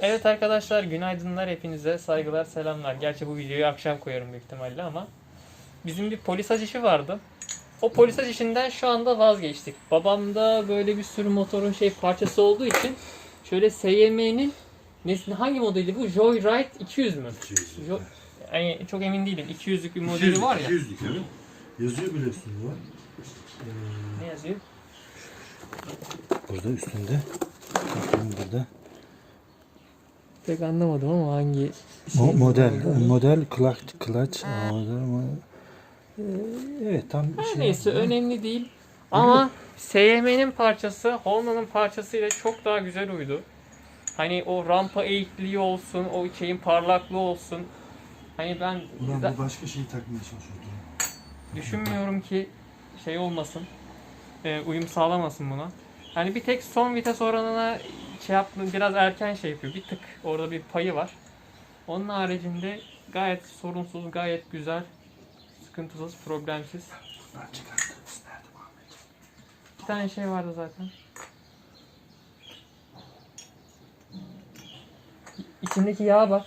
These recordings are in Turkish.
Evet arkadaşlar günaydınlar hepinize saygılar selamlar. Gerçi bu videoyu akşam koyarım büyük ihtimalle ama bizim bir polisaj işi vardı. O polisaj işinden şu anda vazgeçtik. Babamda böyle bir sürü motorun şey parçası olduğu için şöyle SYM'nin nesli hangi modeli bu? Joyride 200 mü? 200. Jo- yani çok emin değilim. 200'lük bir modeli var ya. 200'lük evet. Yazıyor bile üstünde var. Ne yazıyor? Burada üstünde. Bakın burada. Pek anlamadım ama hangi Mo- model. Model clutch. clutch. Ee, evet tam bir Her şey. neyse önemli değil. Ama SYM'nin parçası Honna'nın parçasıyla çok daha güzel uydu. Hani o rampa eğikliği olsun, o şeyin parlaklığı olsun. Hani ben Ulan bu başka şeyi takmaya çalışıyordu. düşünmüyorum ki şey olmasın. e, uyum sağlamasın buna. Hani bir tek son vites oranına şey yaptım biraz erken şey yapıyor. Bir tık orada bir payı var. Onun haricinde gayet sorunsuz, gayet güzel. Sıkıntısız, problemsiz. Bir tane şey vardı zaten. İçindeki yağ bak.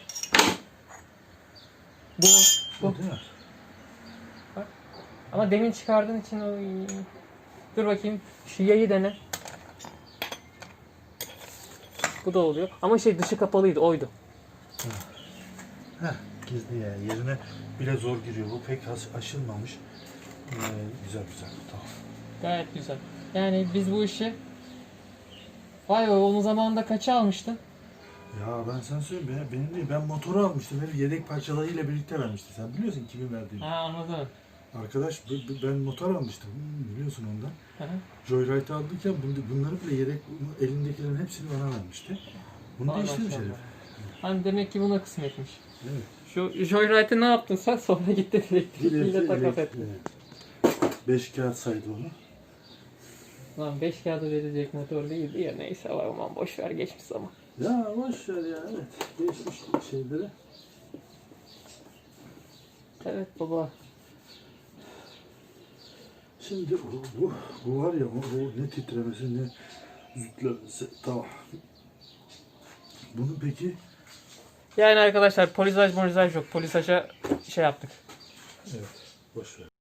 Bu. Bu. Mi? Ama demin çıkardığın için o... Dur bakayım. Şu yayı dene. Bu da oluyor. Ama şey dışı kapalıydı. Oydu. Heh, gizli yani. Yerine bile zor giriyor. Bu pek as- aşılmamış. Ee, güzel güzel. Tamam. Gayet güzel. Yani biz bu işi... Vay be onun zamanında kaça almıştın? Ya ben sana söyleyeyim be, benim değil. Ben motoru almıştım. Benim yedek parçalarıyla birlikte vermişti. Sen biliyorsun kimin verdiğini. Ha anladım. Arkadaş ben motor almıştım. Biliyorsun ondan. Joyride aldıkken bun- bunları bile yedek elindekilerin hepsini bana vermişti. Bunu Vay değiştirmiş herif. Hani demek ki buna kısmetmiş. Evet. Şu Joyride'ı ne yaptın sen? Sonra gitti elektrikliyle takas ettin. Evet. Beş kağıt saydı onu. Lan 5 kağıda verilecek motor değildi ya neyse var aman boş ver geçmiş zaman. Ya boş ver ya evet. Geçmiş şeyleri. Evet baba. Şimdi bu, bu, bu var ya o, o ne titremesi ne zütlemesi. Tamam. Bunu peki Yani arkadaşlar polisaj molisaj yok. Polisaja şey yaptık. evet boş ver.